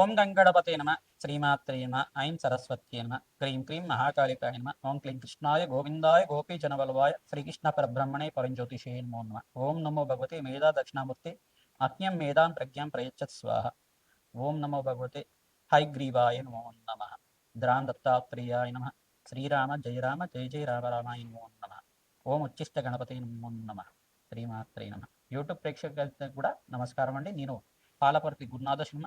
ఓం గంగణపతే నమ శ్రీమాత్రే నమ ఐం సరస్వత్యే నమ క్రీం క్రీం మహాకాళికాయ నమ ఓం క్లీం కృష్ణాయ గోవిందాయ గోపీ జనవల్వాయ శ్రీకృష్ణ పరబ్రహ్మణే పరంజ్యోతిషే నమో నమ. ఓం నమో భగవతే మేధా దక్షిణామూర్తి అజ్ఞం మేధాం ప్రజ్ఞాం ప్రయచ్చత్ స్వాహ. ఓం నమో భగవతే హైగ్రీవాయ నమో నమ. ద్రాం దత్తాత్రేయాయ నమ. శ్రీరామ జయ రామ జయ జయ రామ రామాయ నమో నమ. ఓం ఉచ్చిష్ట గణపతి నమో నమ. శ్రీమాత్రే నమ. యూట్యూబ్ ప్రేక్షకులకు కూడా నమస్కారం అండి. నేను పాలపర్తి గురునాథ శర్మ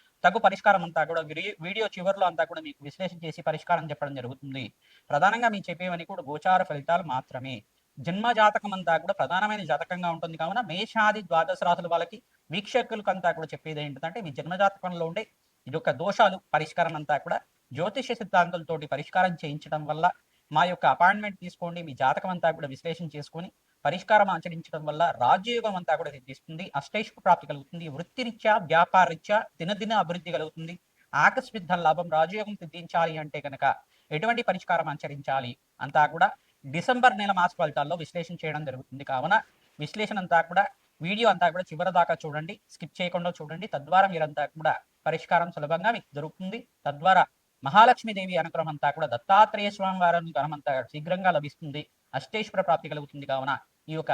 తగు పరిష్కారం అంతా కూడా వీడియో చివరిలో అంతా కూడా మీకు విశ్లేషణ చేసి పరిష్కారం చెప్పడం జరుగుతుంది. ప్రధానంగా మీకు చెప్పేవని కూడా గోచార ఫలితాలు మాత్రమే. జన్మ జాతకం అంతా కూడా ప్రధానమైన జాతకంగా ఉంటుంది కావున మేషాది ద్వాదశ రాశుల వాళ్ళకి వీక్షకులకు అంతా కూడా చెప్పేది ఏంటంటే మీ జన్మ జాతకంలో ఉండే ఇది యొక్క దోషాలు పరిష్కారం అంతా కూడా జ్యోతిష సిద్ధాంతాలతోటి పరిష్కారం చేయించడం వల్ల మా యొక్క అపాయింట్మెంట్ తీసుకోండి మీ జాతకం అంతా కూడా విశ్లేషణ చేసుకొని పరిష్కారం ఆచరించడం వల్ల రాజయోగం అంతా కూడా సిద్ధిస్తుంది. అష్టైష్ ప్రాప్తి కలుగుతుంది. వృత్తిరీత్యా వ్యాపారరీత్యా దినదిన అభివృద్ధి కలుగుతుంది. ఆకస్మిక లాభం రాజయోగం సిద్ధించాలి అంటే కనుక ఎటువంటి పరిష్కారం ఆచరించాలి అంతా కూడా డిసెంబర్ నెల మాస ఫలితాల్లో విశ్లేషణ చేయడం జరుగుతుంది. కావున విశ్లేషణ అంతా కూడా వీడియో అంతా కూడా చివరి దాకా చూడండి. స్కిప్ చేయకుండా చూడండి. తద్వారా మీరంతా కూడా పరిష్కారం సులభంగా మీకు దొరుకుతుంది. తద్వారా మహాలక్ష్మీదేవి అనుగ్రహం అంతా కూడా దత్తాత్రేయ స్వామి వారి అనుగ్రహం అంతా శీఘ్రంగా లభిస్తుంది. అష్టేశ్వర ప్రాప్తి కలుగుతుంది. కావున ఈ యొక్క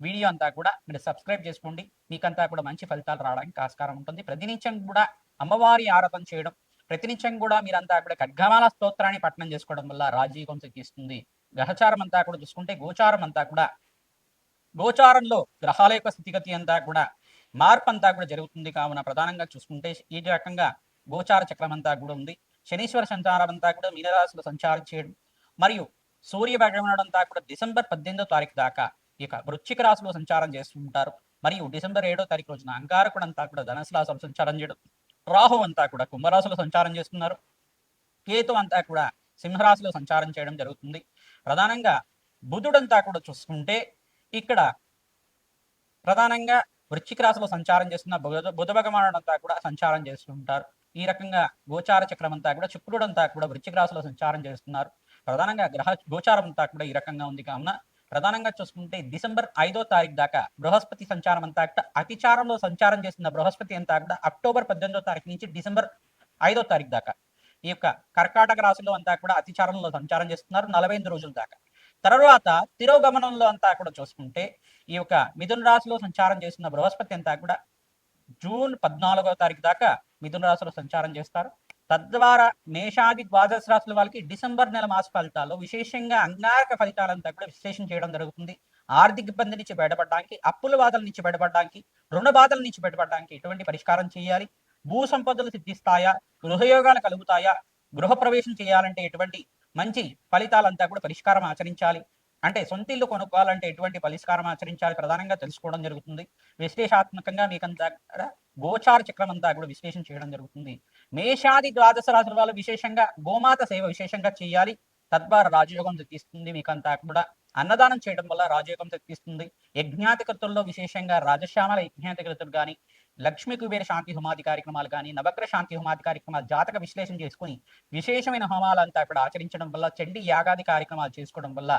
వీడియో అంతా కూడా మీరు సబ్స్క్రైబ్ చేసుకోండి. మీకంతా కూడా మంచి ఫలితాలు రావడానికి ఆస్కారం ఉంటుంది. ప్రతినిత్యం కూడా అమ్మవారి ఆరాధన చేయడం ప్రతినిత్యం కూడా మీరంతా కూడా ఖడ్గమాల స్తోత్రాన్ని పఠనం చేసుకోవడం వల్ల రాజీవం సిద్ధిస్తుంది. గ్రహచారం అంతా కూడా చూసుకుంటే గోచారం అంతా కూడా గోచారంలో గ్రహాల యొక్క స్థితిగతి అంతా కూడా మార్పు అంతా కూడా జరుగుతుంది. కావున ప్రధానంగా చూసుకుంటే ఈ రకంగా గోచార చక్రం అంతా కూడా ఉంది. శనీశ్వర సంచారం అంతా కూడా మీనరాశిలో సంచారం చేయడం మరియు సూర్య భగవానుడు అంతా కూడా డిసెంబర్ పద్దెనిమిదో తారీఖు దాకా ఇక వృశ్చిక రాశిలో సంచారం చేస్తుంటారు మరియు డిసెంబర్ ఏడో తారీఖు రోజున అంగారకుడు అంతా కూడా ధనుసు రాశిలో సంచారం చేయడం రాహు అంతా కూడా కుంభరాశిలో సంచారం చేస్తున్నారు. కేతు అంతా కూడా సింహరాశిలో సంచారం చేయడం జరుగుతుంది. ప్రధానంగా బుధుడంతా కూడా చూసుకుంటే ఇక్కడ ప్రధానంగా వృశ్చిక రాశిలో సంచారం చేస్తున్న బుధ బుధ భగవానుడు అంతా కూడా సంచారం చేస్తుంటారు ఈ రకంగా గోచార చక్రం అంతా కూడా శుక్రుడంతా కూడా వృశ్చిక రాశిలో సంచారం చేస్తున్నారు. ప్రధానంగా గ్రహ గోచారం అంతా కూడా ఈ రకంగా ఉంది. కావున ప్రధానంగా చూసుకుంటే డిసెంబర్ ఐదో తారీఖు దాకా బృహస్పతి సంచారం అంతా కూడా అతిచారంలో సంచారం చేస్తున్న బృహస్పతి అంతా కూడా అక్టోబర్ పద్దెనిమిదో తారీఖు నుంచి డిసెంబర్ ఐదో తారీఖు దాకా ఈ యొక్క కర్కాటక రాశిలో అంతా కూడా అతిచారంలో సంచారం చేస్తున్నారు నలభై ఎనిమిది రోజుల దాకా. తర్వాత తిరోగమనంలో అంతా కూడా చూసుకుంటే ఈ యొక్క మిథున రాశిలో సంచారం చేస్తున్న బృహస్పతి అంతా కూడా జూన్ పద్నాలుగో తారీఖు దాకా మిథున రాశిలో సంచారం చేస్తారు. తద్వారా మేషాది ద్వాదశ రాశుల వాళ్ళకి డిసెంబర్ నెల మాస ఫలితాల్లో విశేషంగా అంగారక ఫలితాలంతా కూడా విశ్లేషణ చేయడం జరుగుతుంది. ఆర్థిక ఇబ్బంది నుంచి బయటపడడానికి అప్పుల బాధల నుంచి బయటపడడానికి రుణ బాధల నుంచి బయటపడడానికి ఎటువంటి పరిష్కారం చేయాలి? భూ సంపదలు సిద్ధిస్తాయా? గృహయోగాలు కలుగుతాయా? గృహ ప్రవేశం చేయాలంటే ఎటువంటి మంచి ఫలితాలంతా కూడా పరిష్కారం ఆచరించాలి. అంటే సొంత ఇల్లు కొనుక్కోవాలంటే ఎటువంటి పరిష్కారం ఆచరించాలి ప్రధానంగా తెలుసుకోవడం జరుగుతుంది. విశ్లేషాత్మకంగా మీకంతా గోచార చక్రం అంతా కూడా విశ్లేషణ చేయడం జరుగుతుంది. మేషాది ద్వాదశ రాశుల వాళ్ళు విశేషంగా గోమాత సేవ విశేషంగా చేయాలి. తద్వారా రాజయోగం తెప్పిస్తుంది మీకంతా కూడా. అన్నదానం చేయడం వల్ల రాజయోగం తెప్పిస్తుంది. యజ్ఞాతికృతుల్లో విశేషంగా రాజశ్యామల యజ్ఞాతికృతులు కానీ లక్ష్మీ కుబేర శాంతి హోమాది కార్యక్రమాలు కానీ నవగ్రహ శాంతి హోమాది కార్యక్రమాలు జాతక విశ్లేషణ చేసుకుని విశేషమైన హోమాలంతా అక్కడ ఆచరించడం వల్ల చండి యాగాది కార్యక్రమాలు చేసుకోవడం వల్ల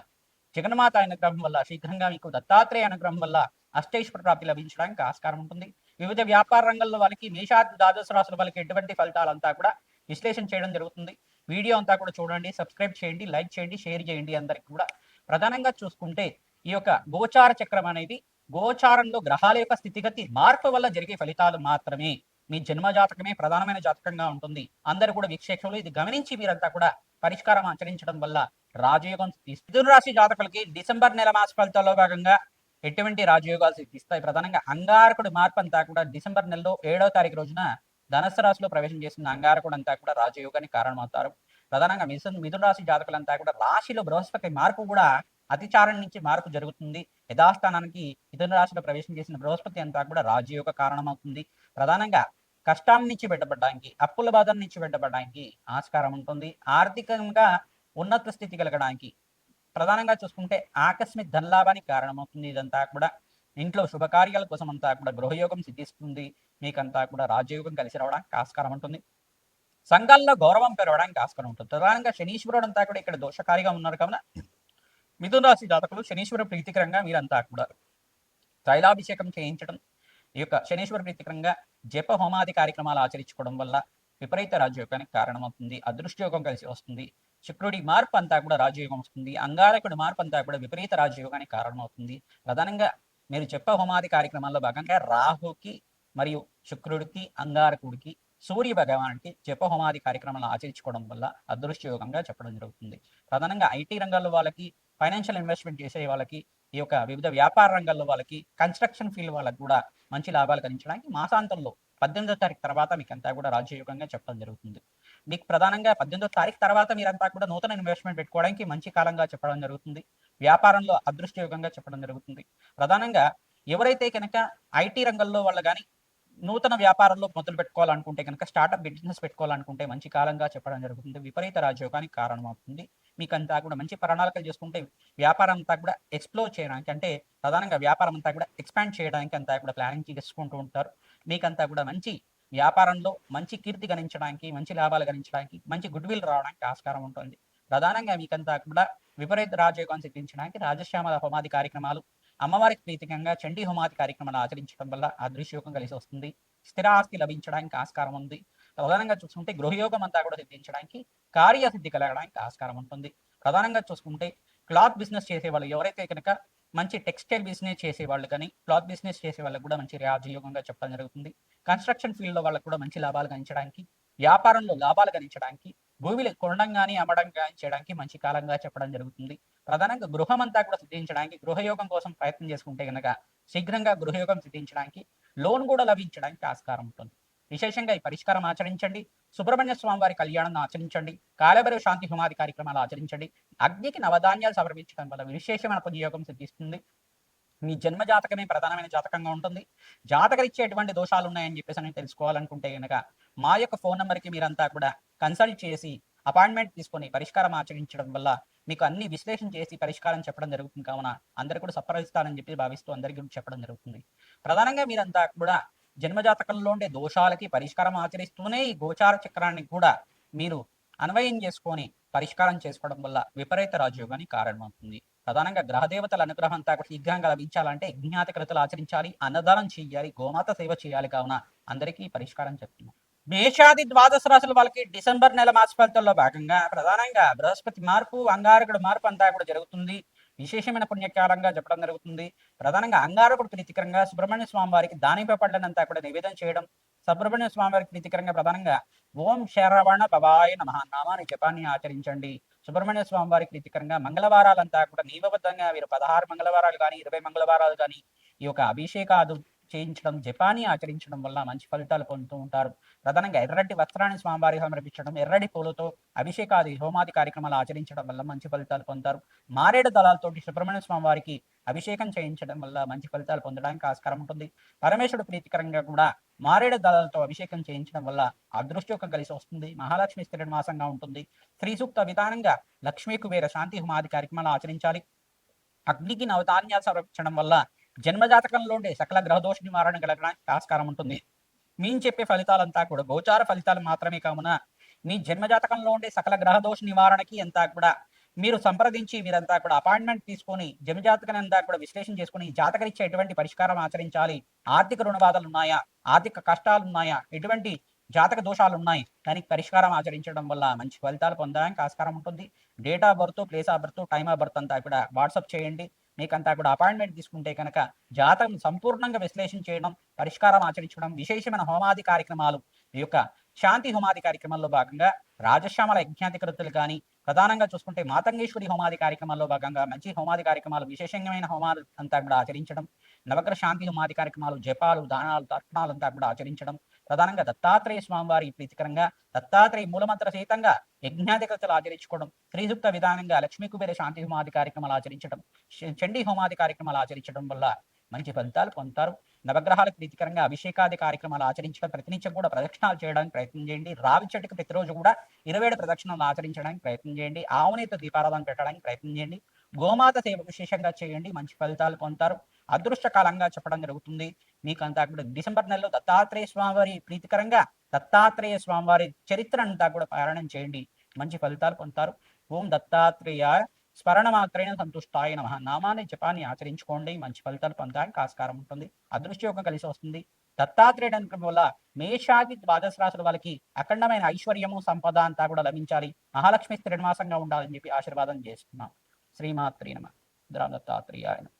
జగన్మాత అనుగ్రహం వల్ల శీఘ్రంగా మీకు దత్తాత్రేయ అనుగ్రహం వల్ల అష్టైశ్వర ప్రాప్తి లభించడానికి ఆస్కారం ఉంటుంది. వివిధ వ్యాపార రంగంలో వాళ్ళకి మేషాది ద్వాదశ రాసుల వాళ్ళకి ఎటువంటి ఫలితాలంతా కూడా విశ్లేషణ చేయడం జరుగుతుంది. వీడియో అంతా కూడా చూడండి సబ్స్క్రైబ్ చేయండి లైక్ చేయండి షేర్ చేయండి అందరికి కూడా. ప్రధానంగా చూసుకుంటే ఈ యొక్క గోచార చక్రం అనేది గోచారంలో గ్రహాల యొక్క స్థితిగతి మార్పు వల్ల జరిగే ఫలితాలు మాత్రమే. మీ జన్మ జాతకమే ప్రధానమైన జాతకంగా ఉంటుంది. అందరూ కూడా వీక్షకులు ఇది గమనించి మీరంతా కూడా పరిష్కారం ఆచరించడం వల్ల రాజయోగం మిథున రాశి జాతకులకి డిసెంబర్ నెల మాస ఫలితాల్లో భాగంగా ఎటువంటి రాజయోగాలు సిద్ధిస్తాయి? ప్రధానంగా అంగారకుడు మార్పు అంతా కూడా డిసెంబర్ నెలలో ఏడవ తారీఖు రోజున ధనస్సు రాశిలో ప్రవేశం చేసిన అంగారకుడు అంతా కూడా రాజయోగానికి కారణమవుతారు. ప్రధానంగా మిథున మిథున రాశి జాతకులంతా కూడా రాశిలో బృహస్పతి మార్పు కూడా అతిచారం నుంచి మార్పు జరుగుతుంది. యథాస్థానానికి మిథున రాశిలో ప్రవేశం చేసిన బృహస్పతి అంతా కూడా రాజయోగ కారణమవుతుంది. ప్రధానంగా కష్టాల నుంచి బయటపడడానికి అప్పుల బాధల నుంచి బయటపడడానికి ఆస్కారం ఉంటుంది. ఆర్థికంగా ఉన్నత స్థితి కలగడానికి ప్రధానంగా చూసుకుంటే ఆకస్మిక ధనలాభానికి కారణమవుతుంది ఇదంతా కూడా. ఇంట్లో శుభకార్యాల కోసం అంతా కూడా గృహయోగం సిద్ధిస్తుంది. మీకంతా కూడా రాజయోగం కలిసి రావడానికి ఆస్కారం ఉంటుంది. సంఘాల్లో గౌరవం పెరగడానికి ఆస్కారం ఉంటుంది. ప్రధానంగా శనీశ్వరుడు అంతా కూడా ఇక్కడ దోషకారిగా ఉన్నారు కావున మిథున రాశి జాతకులు శనీశ్వర ప్రీతికరంగా మీరంతా కూడా తైలాభిషేకం చేయించడం ఈ యొక్క శనీశ్వర ప్రీతికరంగా జప హోమాది కార్యక్రమాలు ఆచరించుకోవడం వల్ల విపరీత రాజయోగానికి కారణమవుతుంది అదృష్టయోగం కలిసి వస్తుంది శుక్రుడి మార్పు అంతా కూడా రాజయోగం వస్తుంది అంగారకుడి మార్పు అంతా కూడా విపరీత రాజయోగానికి కారణమవుతుంది. ప్రధానంగా మీరు చెప్ప హోమాది కార్యక్రమాల్లో భాగంగా రాహుకి మరియు శుక్రుడికి అంగారకుడికి సూర్య భగవానికి జప హోమాది కార్యక్రమాలను ఆచరించుకోవడం వల్ల అదృష్టయోగంగా చెప్పడం జరుగుతుంది. ప్రధానంగా ఐటీ రంగాల్లో వాళ్ళకి ఫైనాన్షియల్ ఇన్వెస్ట్మెంట్ చేసే వాళ్ళకి ఈ యొక్క వివిధ వ్యాపార రంగాల్లో వాళ్ళకి కన్స్ట్రక్షన్ ఫీల్డ్ వాళ్ళకి కూడా మంచి లాభాలు కలిగించడానికి మాసాంతంలో పద్దెనిమిదో తారీఖు తర్వాత మీకు అంతా కూడా రాజ్యయోగంగా చెప్పడం జరుగుతుంది. మీకు ప్రధానంగా పద్దెనిమిదో తారీఖు తర్వాత మీరంతా కూడా నూతన ఇన్వెస్ట్మెంట్ పెట్టుకోవడానికి మంచి కాలంగా చెప్పడం జరుగుతుంది. వ్యాపారంలో అదృష్టయోగంగా చెప్పడం జరుగుతుంది. ప్రధానంగా ఎవరైతే కనుక ఐటీ రంగంలో వాళ్ళు కానీ నూతన వ్యాపారంలో మొదలు పెట్టుకోవాలనుకుంటే కనుక స్టార్టప్ బిజినెస్ పెట్టుకోవాలనుకుంటే మంచి కాలంగా చెప్పడం జరుగుతుంది. విపరీత రాజయోగానికి కారణమవుతుంది. మీకు అంతా కూడా మంచి ప్రణాళికలు చేసుకుంటే వ్యాపారం అంతా కూడా ఎక్స్ప్లోర్ చేయడానికి అంటే ప్రధానంగా వ్యాపారం అంతా కూడా ఎక్స్పాండ్ చేయడానికి అంతా కూడా ప్లానింగ్ చేసుకుంటూ ఉంటారు. మీకంతా కూడా మంచి వ్యాపారంలో మంచి కీర్తి గణించడానికి మంచి లాభాలు గణించడానికి మంచి గుడ్ విల్ రావడానికి ఆస్కారం ఉంటుంది. ప్రధానంగా మీకంతా కూడా విపరీత రాజయోగం సిద్ధించడానికి రాజశ్యామల హోమాది కార్యక్రమాలు అమ్మవారికి ప్రీతికంగా చండీ హోమాది కార్యక్రమాలు ఆచరించడం వల్ల అదృశ్యోగం కలిసి వస్తుంది. స్థిరాస్తి లభించడానికి ఆస్కారం ఉంది. ప్రధానంగా చూసుకుంటే గృహయోగం అంతా కూడా సిద్ధించడానికి కార్యసిద్ధి కలగడానికి ఆస్కారం ఉంటుంది. ప్రధానంగా చూసుకుంటే క్లాత్ బిజినెస్ చేసే వాళ్ళు ఎవరైతే కనుక మంచి టెక్స్టైల్ బిజినెస్ చేసే వాళ్ళు కానీ క్లాత్ బిజినెస్ చేసే వాళ్ళకి కూడా మంచి రాజయోగంగా చెప్పడం జరుగుతుంది. కన్స్ట్రక్షన్ ఫీల్డ్లో వాళ్ళకి కూడా మంచి లాభాలు గణించడానికి వ్యాపారంలో లాభాలు గణించడానికి భూమిలు కొనడం కానీ అమ్మడం కానీ చేయడానికి మంచి కాలంగా చెప్పడం జరుగుతుంది. ప్రధానంగా గృహం అంతా కూడా సిద్ధించడానికి గృహయోగం కోసం ప్రయత్నం చేసుకుంటే కనుక శీఘ్రంగా గృహయోగం సిద్ధించడానికి లోన్ కూడా లభించడానికి ఆస్కారం ఉంటుంది. విశేషంగా ఈ పరిష్కారం ఆచరించండి. సుబ్రహ్మణ్య స్వామి వారి కళ్యాణం ఆచరించండి. కాలభైరవ శాంతి హోమాది కార్యక్రమాలు ఆచరించండి. అగ్నికి నవధాన్యాలు సమర్పించడం వల్ల విశేషమైన పుణ్యయోగం సిద్ధిస్తుంది. మీ జన్మ జాతకమే ప్రధానమైన జాతకంగా ఉంటుంది. జాతకరిచ్చే ఎటువంటి దోషాలు ఉన్నాయని చెప్పేసి నేను తెలుసుకోవాలనుకుంటే కనుక మా యొక్క ఫోన్ నెంబర్కి మీరంతా కూడా కన్సల్ట్ చేసి అపాయింట్మెంట్ తీసుకొని పరిష్కారం ఆచరించడం వల్ల మీకు అన్ని విశ్లేషణ చేసి పరిష్కారం చెప్పడం జరుగుతుంది. కావున అందరు కూడా సప్రదిస్తానని చెప్పి భావిస్తూ అందరికీ చెప్పడం జరుగుతుంది. ప్రధానంగా మీరంతా కూడా జన్మజాతకంలో ఉండే దోషాలకి పరిష్కారం ఆచరిస్తూనే ఈ గోచార చక్రాన్ని కూడా మీరు అన్వయం చేసుకొని పరిష్కారం చేసుకోవడం వల్ల విపరీత రాజయోగానికి కారణమవుతుంది. ప్రధానంగా గ్రహదేవతల అనుగ్రహం అంతా శీఘ్రంగా లభించాలంటే జ్ఞాత కృతలు ఆచరించాలి అన్నదానం చేయాలి గోమాత సేవ చేయాలి కావున అందరికీ పరిష్కారం చెప్తున్నాం. మేషాది ద్వాదశ రాశుల వాళ్ళకి డిసెంబర్ నెల మాస ఫలితంలో భాగంగా ప్రధానంగా బృహస్పతి మార్పు అంగారకుడు మార్పు అంతా కూడా జరుగుతుంది. విశేషమైన పుణ్యకాలంగా చెప్పడం జరుగుతుంది. ప్రధానంగా అంగారకుడు ప్రీతికరంగా సుబ్రహ్మణ్య స్వామి వారికి దానిపై పడ్డనంతా కూడా నివేదన చేయడం సుబ్రహ్మణ్య స్వామి వారికి ప్రీతికరంగా ప్రధానంగా ఓం శరవణ భవాయ నమ జపాన్ని ఆచరించండి. సుబ్రహ్మణ్య స్వామి వారికి ప్రీతికరంగా మంగళవారాలంతా కూడా నియమబద్ధంగా వీరు పదహారు మంగళవారాలు కానీ ఇరవై మంగళవారాలు కానీ ఈ యొక్క అభిషేకాదు చేయించడం జపాని ఆచరించడం వల్ల మంచి ఫలితాలు పొందుతూ ఉంటారు. ప్రధానంగా ఎర్రటి వస్త్రాన్ని స్వామివారికి సమర్పించడం ఎర్రటి పూలతో అభిషేకాది హోమాది కార్యక్రమాలు ఆచరించడం వల్ల మంచి ఫలితాలు పొందుతారు. మారేడు దళాలతోటి సుబ్రహ్మణ్య స్వామి వారికి అభిషేకం చేయించడం వల్ల మంచి ఫలితాలు పొందడానికి ఆస్కారం ఉంటుంది. పరమేశ్వరుడు ప్రీతికరంగా కూడా మారేడు దళాలతో అభిషేకం చేయించడం వల్ల అదృష్టయోగం కలిసి వస్తుంది. మహాలక్ష్మి స్థిరణ మాసంగా ఉంటుంది. శ్రీ సూక్త విధానంగా లక్ష్మీ కుబేర శాంతి హోమాది కార్యక్రమాలు ఆచరించాలి. అగ్నికి నవధాన్యాలు సమర్పించడం వల్ల జన్మజాతకంలో ఉండే సకల గ్రహదోష నివారణ కలగడానికి ఆస్కారం ఉంటుంది. మేము చెప్పే ఫలితాలంతా కూడా గోచార ఫలితాలు మాత్రమే కావున మీ జన్మజాతకంలో ఉండే సకల గ్రహదోష నివారణకి అంతా కూడా మీరు సంప్రదించి మీరంతా కూడా అపాయింట్మెంట్ తీసుకొని జన్మజాతకం అంతా కూడా విశ్లేషణ చేసుకుని జాతకరిచ్చే ఎటువంటి పరిష్కారం ఆచరించాలి. ఆర్థిక రుణబాధలు ఉన్నాయా ఆర్థిక కష్టాలు ఉన్నాయా ఎటువంటి జాతక దోషాలు ఉన్నాయి దానికి పరిష్కారం ఆచరించడం వల్ల మంచి ఫలితాలు పొందడానికి ఆస్కారం ఉంటుంది. Date of birth place of birth time of birth అంతా కూడా వాట్సాప్ చేయండి. మీకంతా కూడా అపాయింట్మెంట్ తీసుకుంటే కనుక జాతకం సంపూర్ణంగా విశ్లేషణ చేయడం పరిష్కారం ఆచరించడం విశేషమైన హోమాది కార్యక్రమాలు ఈ యొక్క శాంతి హోమాది కార్యక్రమంలో భాగంగా రాజశ్యామల యజ్ఞాధికృతులు కానీ ప్రధానంగా చూసుకుంటే మాతంగేశ్వరి హోమాది కార్యక్రమాల్లో భాగంగా మంచి హోమాది కార్యక్రమాలు విశేషమైన హోమాలు అంతా కూడా ఆచరించడం నవగ్రహ శాంతి హోమాది కార్యక్రమాలు జపాలు దానాలు తర్పణాలు అంతా కూడా ఆచరించడం ప్రధానంగా దత్తాత్రేయ స్వామివారికి ప్రీతికరంగా దత్తాత్రేయ మూలమంత్ర సహితంగా యజ్ఞాధికృతలు ఆచరించుకోవడం శ్రీయుక్త విధానంగా లక్ష్మీ కుబేర శాంతి హోమాది కార్యక్రమాలు ఆచరించడం చండీ హోమాది కార్యక్రమాలు ఆచరించడం వల్ల మంచి ఫలితాలు పొందుతారు. నవగ్రహాలకు ప్రీతికరంగా అభిషేకాది కార్యక్రమాలు ఆచరించడం ప్రతినిత్యం కూడా ప్రదక్షిణాలు చేయడానికి ప్రయత్నం చేయండి. రావి చెట్టుకు ప్రతిరోజు కూడా ఇరవై ఏడు ప్రదక్షిణాలు ఆచరించడానికి ప్రయత్నం చేయండి. ఆవునేత దీపారాధన పెట్టడానికి ప్రయత్నం చేయండి. గోమాత సేవ విశేషంగా చేయండి. మంచి ఫలితాలు పొందుతారు. అదృష్టకాలంగా చెప్పడం జరుగుతుంది. మీకు అంతా కూడా డిసెంబర్ నెలలో దత్తాత్రేయ స్వామివారి ప్రీతికరంగా దత్తాత్రేయ స్వామివారి చరిత్ర అంతా కూడా పారాయణం చేయండి. మంచి ఫలితాలు పొందుతారు. ఓం దత్తాత్రేయ స్మరణ మాత్రమే సంతుష్టాయ నమ. నామాన్ని జపాన్ని ఆచరించుకోండి. మంచి ఫలితాలు పొందడానికి ఆస్కారం ఉంటుంది. అదృష్టయోగం కలిసి వస్తుంది. దత్తాత్రేయుడు అనుకోవడం వల్ల మేషాది ద్వాదశ రాశుల వాళ్ళకి అఖండమైన ఐశ్వర్యము సంపద అంతా కూడా లభించాలి. మహాలక్ష్మి శ్రీనివాసంగా ఉండాలని చెప్పి ఆశీర్వాదం చేస్తున్నాం. శ్రీమాత్రి నమ. దత్తాత్రేయ